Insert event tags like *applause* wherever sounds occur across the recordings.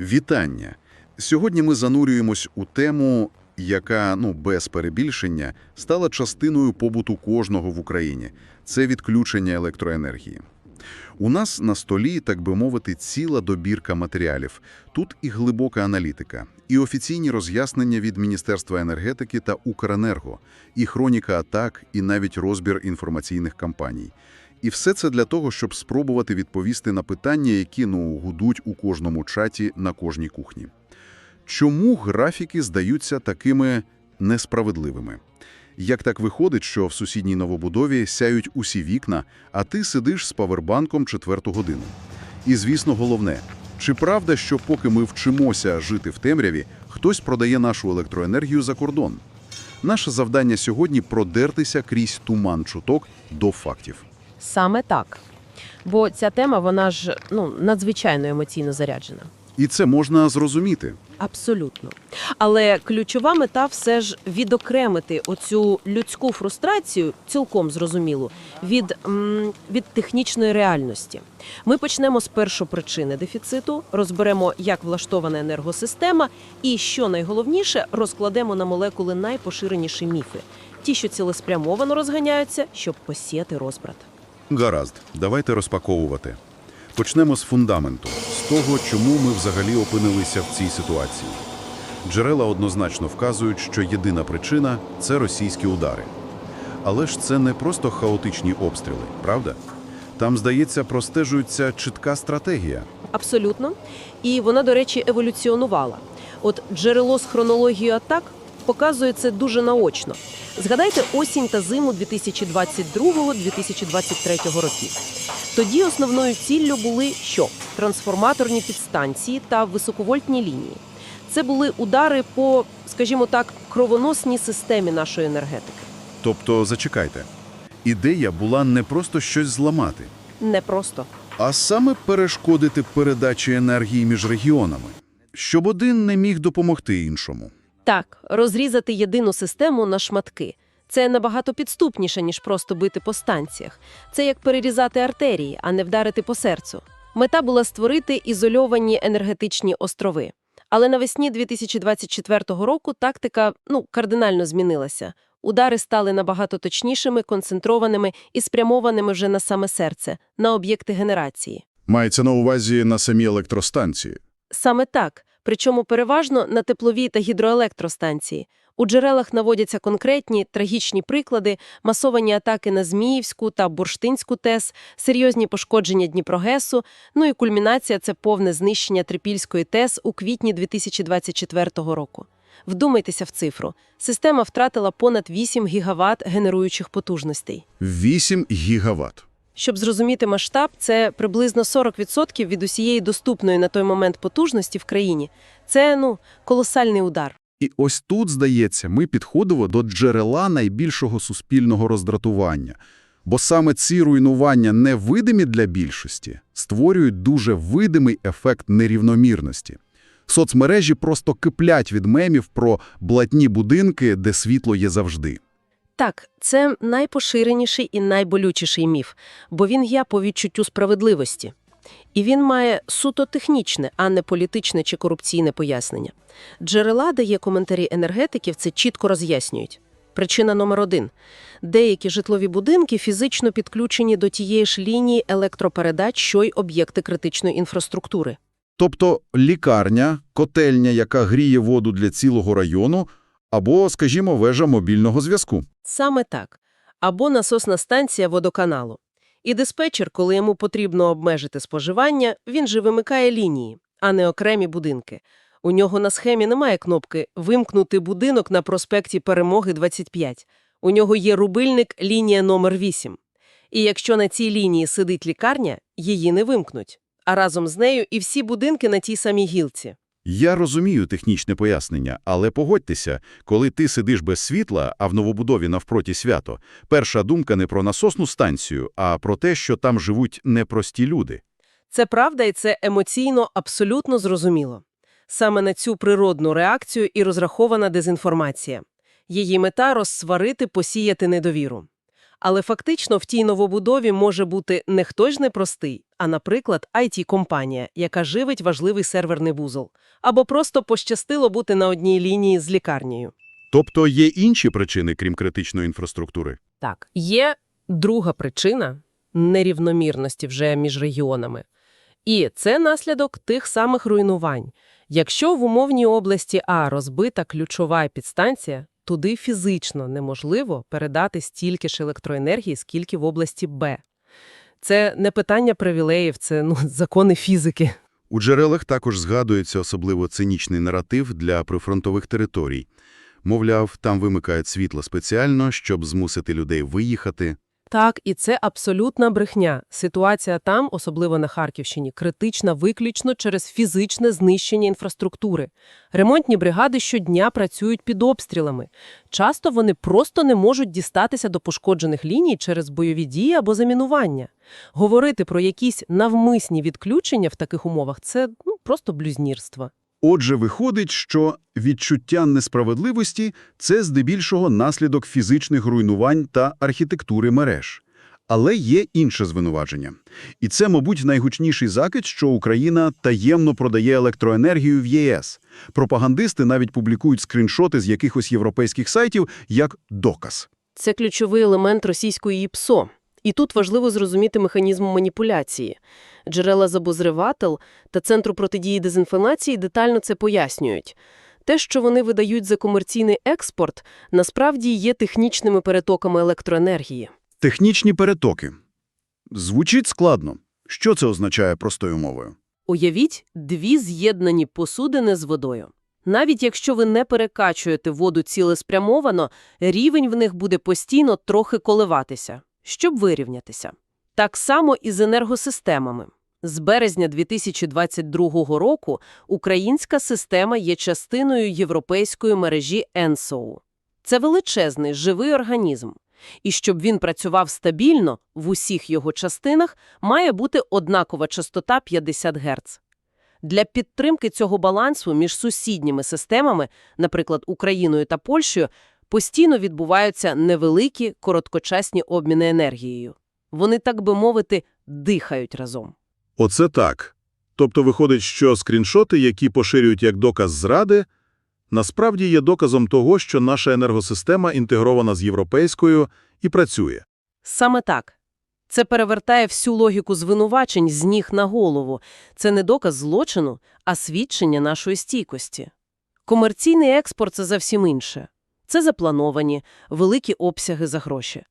Вітання! Сьогодні ми занурюємось у тему, яка, ну, без перебільшення, стала частиною побуту кожного в Україні. Це відключення електроенергії. У нас на столі, так би мовити, ціла добірка матеріалів. Тут і глибока аналітика, і офіційні роз'яснення від Міністерства енергетики та Укренерго, і хроніка атак, і навіть розбір інформаційних кампаній. І все це для того, щоб спробувати відповісти на питання, які, ну, гудуть у кожному чаті на кожній кухні. Чому графіки здаються такими несправедливими? Як так виходить, що в сусідній новобудові сяють усі вікна, а ти сидиш з павербанком четверту годину? І, звісно, головне, чи правда, що поки ми вчимося жити в темряві, хтось продає нашу електроенергію за кордон? Наше завдання сьогодні – продертися крізь туман чуток до фактів. Саме так. Бо ця тема, вона ж ну, надзвичайно емоційно заряджена. І це можна зрозуміти. Абсолютно. Але ключова мета все ж відокремити оцю людську фрустрацію, цілком зрозумілу, від, м, від технічної реальності. Ми почнемо з першопричини дефіциту, розберемо, як влаштована енергосистема, і, що найголовніше, розкладемо на молекули найпоширеніші міфи. Ті, що цілеспрямовано розганяються, щоб посіяти розбрат. Гаразд, давайте розпаковувати. Почнемо з фундаменту, з того, чому ми взагалі опинилися в цій ситуації. Джерела однозначно вказують, що єдина причина – це російські удари. Але ж це не просто хаотичні обстріли, правда? Там, здається, простежується чітка стратегія. Абсолютно. І вона, до речі, еволюціонувала. От джерело з хронологією атак показує це дуже наочно. Згадайте осінь та зиму 2022-2023 років. Тоді основною ціллю були що? Трансформаторні підстанції та високовольтні лінії. Це були удари по, скажімо так, кровоносній системі нашої енергетики. Тобто, зачекайте, ідея була не просто щось зламати, Не просто. а саме перешкодити передачі енергії між регіонами, щоб один не міг допомогти іншому. Так, розрізати єдину систему на шматки. Це набагато підступніше, ніж просто бити по станціях. Це як перерізати артерії, а не вдарити по серцю. Мета була створити ізольовані енергетичні острови. Але навесні 2024 року тактика ну, кардинально змінилася. Удари стали набагато точнішими, концентрованими і спрямованими вже на саме серце, на об'єкти генерації. Мається на увазі на самі електростанції. Саме так, причому переважно на теплові та гідроелектростанції. У джерелах наводяться конкретні трагічні приклади, масовані атаки на Зміївську та Бурштинську ТЕС, серйозні пошкодження Дніпрогесу, ну і кульмінація – це повне знищення Трипільської ТЕС у квітні 2024 року. Вдумайтеся в цифру. Система втратила понад 8 гігават генеруючих потужностей. 8 гігаватт. Щоб зрозуміти масштаб, це приблизно 40% від усієї доступної на той момент потужності в країні. Це, ну, колосальний удар. І ось тут, здається, ми підходимо до джерела найбільшого суспільного роздратування. Бо саме ці руйнування, невидимі для більшості, створюють дуже видимий ефект нерівномірності. Соцмережі просто киплять від мемів про блатні будинки, де світло є завжди. Так, це найпоширеніший і найболючіший міф, бо він є по відчуттю справедливості. І він має суто технічне, а не політичне чи корупційне пояснення. Джерела, де є коментарі енергетиків, це чітко роз'яснюють. Причина номер один. Деякі житлові будинки фізично підключені до тієї ж лінії електропередач, що й об'єкти критичної інфраструктури. Тобто лікарня, котельня, яка гріє воду для цілого району, або, скажімо, вежа мобільного зв'язку. Саме так. Або насосна станція водоканалу. І диспетчер, коли йому потрібно обмежити споживання, він же вимикає лінії, а не окремі будинки. У нього на схемі немає кнопки «Вимкнути будинок на проспекті Перемоги 25». У нього є рубильник лінія номер 8. І якщо на цій лінії сидить лікарня, її не вимкнуть. А разом з нею і всі будинки на тій самій гілці. Я розумію технічне пояснення, але погодьтеся, коли ти сидиш без світла, а в новобудові навпроті свято, перша думка не про насосну станцію, а про те, що там живуть непрості люди. Це правда і це емоційно абсолютно зрозуміло. Саме на цю природну реакцію і розрахована дезінформація. Її мета – розсварити, посіяти недовіру. Але фактично в тій новобудові може бути не хтось ж непростий, а, наприклад, IT-компанія, яка живить важливий серверний вузол. Або просто пощастило бути на одній лінії з лікарнею. Тобто є інші причини, крім критичної інфраструктури? Так, є друга причина нерівномірності вже між регіонами. І це наслідок тих самих руйнувань. Якщо в умовній області А розбита ключова підстанція, туди фізично неможливо передати стільки ж електроенергії, скільки в області Б. Це не питання привілеїв, це ну, *laughs* закони фізики. У джерелах також згадується особливо цинічний наратив для прифронтових територій. Мовляв, там вимикають світло спеціально, щоб змусити людей виїхати. Так, і це абсолютна брехня. Ситуація там, особливо на Харківщині, критична виключно через фізичне знищення інфраструктури. Ремонтні бригади щодня працюють під обстрілами. Часто вони просто не можуть дістатися до пошкоджених ліній через бойові дії або замінування. Говорити про якісь навмисні відключення в таких умовах – це ну, просто блюзнірство. Отже, виходить, що відчуття несправедливості – це здебільшого наслідок фізичних руйнувань та архітектури мереж. Але є інше звинувачення. І це, мабуть, найгучніший закид, що Україна таємно продає електроенергію в ЄС. Пропагандисти навіть публікують скріншоти з якихось європейських сайтів як доказ. Це ключовий елемент російської ІПСО. І тут важливо зрозуміти механізм маніпуляції. Джерела Забозривател та Центру протидії дезінформації детально це пояснюють. Те, що вони видають за комерційний експорт, насправді є технічними перетоками електроенергії. Технічні перетоки. Звучить складно. Що це означає простою мовою? Уявіть дві з'єднані посудини з водою. Навіть якщо ви не перекачуєте воду цілеспрямовано, рівень в них буде постійно трохи коливатися, щоб вирівнятися. Так само і з енергосистемами. З березня 2022 року українська система є частиною європейської мережі ENSO. Це величезний живий організм. І щоб він працював стабільно в усіх його частинах, має бути однакова частота 50 Гц. Для підтримки цього балансу між сусідніми системами, наприклад, Україною та Польщею, постійно відбуваються невеликі короткочасні обміни енергією. Вони, так би мовити, дихають разом. Оце так. Тобто виходить, що скріншоти, які поширюють як доказ зради, насправді є доказом того, що наша енергосистема інтегрована з європейською і працює. Саме так. Це перевертає всю логіку звинувачень з ніг на голову. Це не доказ злочину, а свідчення нашої стійкості. Комерційний експорт – це зовсім інше. Це заплановані, великі обсяги за гроші.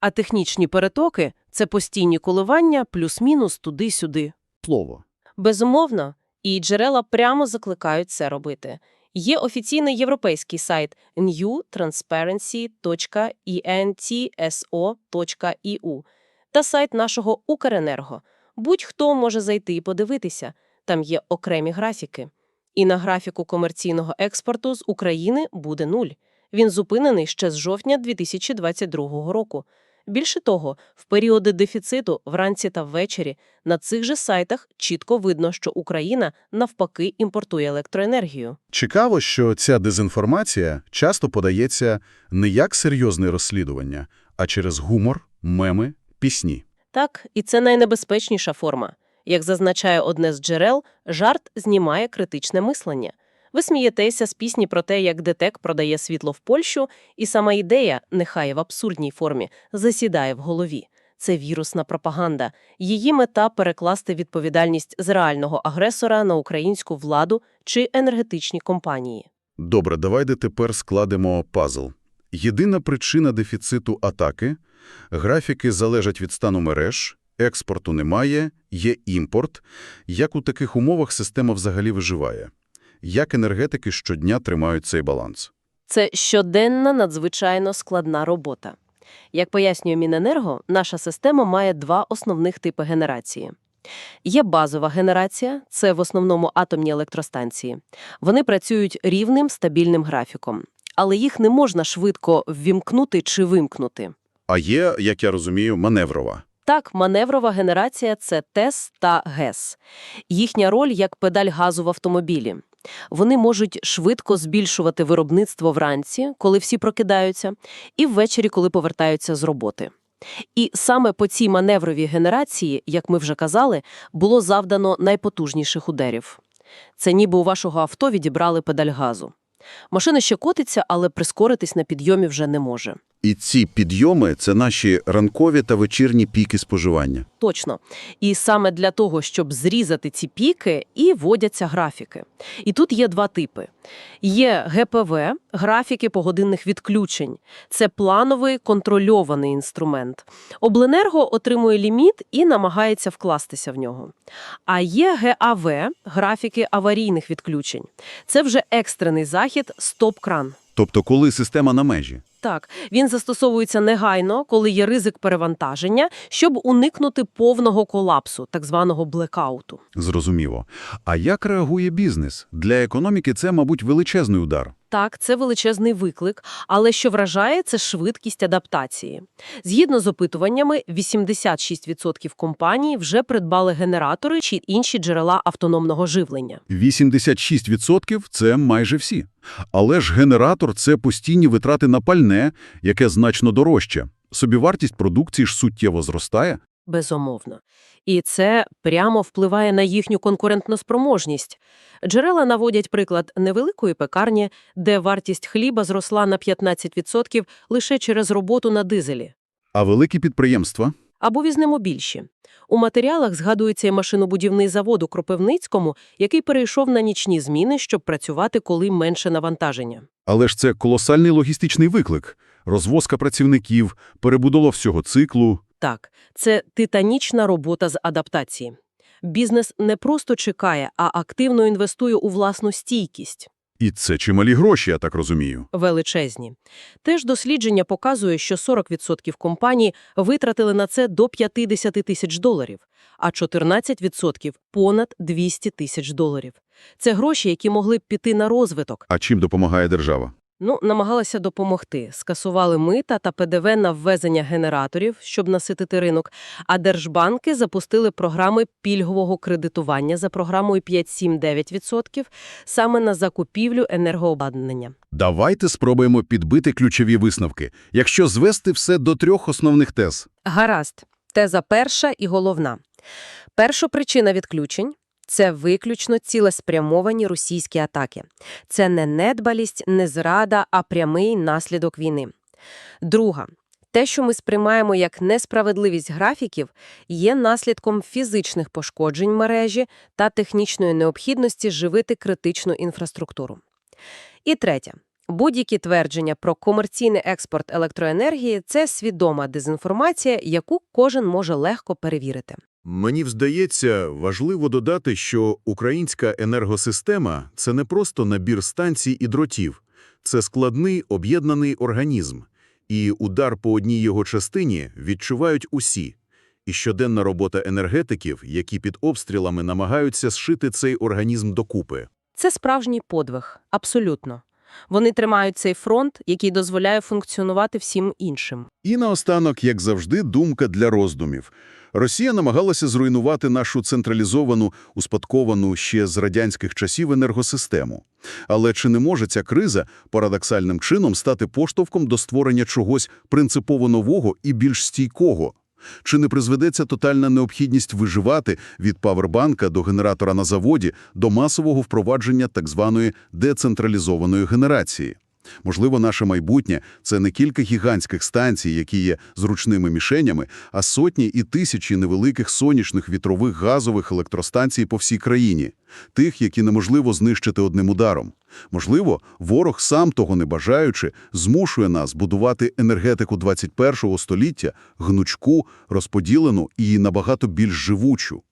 А технічні перетоки – це постійні коливання плюс-мінус туди-сюди. Слово. Безумовно, і джерела прямо закликають це робити. Є офіційний європейський сайт newtransparency.entso.eu та сайт нашого Укренерго. Будь-хто може зайти і подивитися. Там є окремі графіки. І на графіку комерційного експорту з України буде нуль. Він зупинений ще з жовтня 2022 року. Більше того, в періоди дефіциту вранці та ввечері на цих же сайтах чітко видно, що Україна навпаки імпортує електроенергію. Цікаво, що ця дезінформація часто подається не як серйозне розслідування, а через гумор, меми, пісні. Так, і це найнебезпечніша форма. Як зазначає одне з джерел, жарт знімає критичне мислення. Ви смієтеся з пісні про те, як ДТЕК продає світло в Польщу, і сама ідея, нехай в абсурдній формі, засідає в голові. Це вірусна пропаганда. Її мета – перекласти відповідальність з реального агресора на українську владу чи енергетичні компанії. Добре, давайте тепер складемо пазл. Єдина причина дефіциту атаки – графіки залежать від стану мереж, експорту немає, є імпорт. Як у таких умовах система взагалі виживає? Як енергетики щодня тримають цей баланс? Це щоденна надзвичайно складна робота. Як пояснює Міненерго, наша система має два основних типи генерації. Є базова генерація – це в основному атомні електростанції. Вони працюють рівним стабільним графіком, але їх не можна швидко ввімкнути чи вимкнути. А є, як я розумію, маневрова. Так, маневрова генерація – це ТЕС та ГЕС. Їхня роль як педаль газу в автомобілі. Вони можуть швидко збільшувати виробництво вранці, коли всі прокидаються, і ввечері, коли повертаються з роботи. І саме по цій маневровій генерації, як ми вже казали, було завдано найпотужніших ударів. Це ніби у вашого авто відібрали педаль газу. Машина ще котиться, але прискоритись на підйомі вже не може. І ці підйоми – це наші ранкові та вечірні піки споживання. Точно. І саме для того, щоб зрізати ці піки, і вводяться графіки. І тут є два типи. Є ГПВ – графіки погодинних відключень. Це плановий контрольований інструмент. Обленерго отримує ліміт і намагається вкластися в нього. А є ГАВ – графіки аварійних відключень. Це вже екстрений захід «Стоп-кран». Тобто, коли система на межі. Так, він застосовується негайно, коли є ризик перевантаження, щоб уникнути повного колапсу, так званого блекауту. Зрозуміло. А як реагує бізнес? Для економіки це, мабуть, величезний удар. Так, це величезний виклик, але що вражає, це швидкість адаптації. Згідно з опитуваннями, 86% компаній вже придбали генератори чи інші джерела автономного живлення. 86% – це майже всі. Але ж генератор – це постійні витрати на пальне, яке значно дорожче. Собівартість продукції ж суттєво зростає. Безумовно. І це прямо впливає на їхню конкурентноспроможність. Джерела наводять приклад невеликої пекарні, де вартість хліба зросла на 15% лише через роботу на дизелі. А великі підприємства? Або візьмемо більші. У матеріалах згадується і машинобудівний завод у Кропивницькому, який перейшов на нічні зміни, щоб працювати, коли менше навантаження. Але ж це колосальний логістичний виклик. Розвозка працівників, перебудова всього циклу. Так, це титанічна робота з адаптації. Бізнес не просто чекає, а активно інвестує у власну стійкість. І це чималі гроші, я так розумію. Величезні. Теж дослідження показує, що 40% компаній витратили на це до 50 тисяч доларів, а 14% – понад 200 тисяч доларів. Це гроші, які могли б піти на розвиток. А чим допомагає держава? Ну, намагалася допомогти. Скасували мита та ПДВ на ввезення генераторів, щоб наситити ринок, а держбанки запустили програми пільгового кредитування за програмою 5-7-9% саме на закупівлю енергообладнання. Давайте спробуємо підбити ключові висновки, якщо звести все до трьох основних тез. Гаразд. Теза перша і головна. Перша причина відключень – це виключно цілеспрямовані російські атаки. Це не недбалість, не зрада, а прямий наслідок війни. Друга. Те, що ми сприймаємо як несправедливість графіків, є наслідком фізичних пошкоджень мережі та технічної необхідності живити критичну інфраструктуру. І третє. Будь-які твердження про комерційний експорт електроенергії – це свідома дезінформація, яку кожен може легко перевірити. Мені здається, важливо додати, що українська енергосистема – це не просто набір станцій і дротів. Це складний об'єднаний організм. І удар по одній його частині відчувають усі. І щоденна робота енергетиків, які під обстрілами намагаються зшити цей організм докупи. Це справжній подвиг, абсолютно. Вони тримають цей фронт, який дозволяє функціонувати всім іншим. І наостанок, як завжди, думка для роздумів. Росія намагалася зруйнувати нашу централізовану, успадковану ще з радянських часів енергосистему. Але чи не може ця криза парадоксальним чином стати поштовхом до створення чогось принципово нового і більш стійкого? Чи не призведеться тотальна необхідність виживати від павербанка до генератора на заводі до масового впровадження так званої децентралізованої генерації? Можливо, наше майбутнє – це не кілька гігантських станцій, які є зручними мішенями, а сотні і тисячі невеликих сонячних вітрових газових електростанцій по всій країні. Тих, які неможливо знищити одним ударом. Можливо, ворог, сам того не бажаючи, змушує нас будувати енергетику 21-го століття, гнучку, розподілену і набагато більш живучу.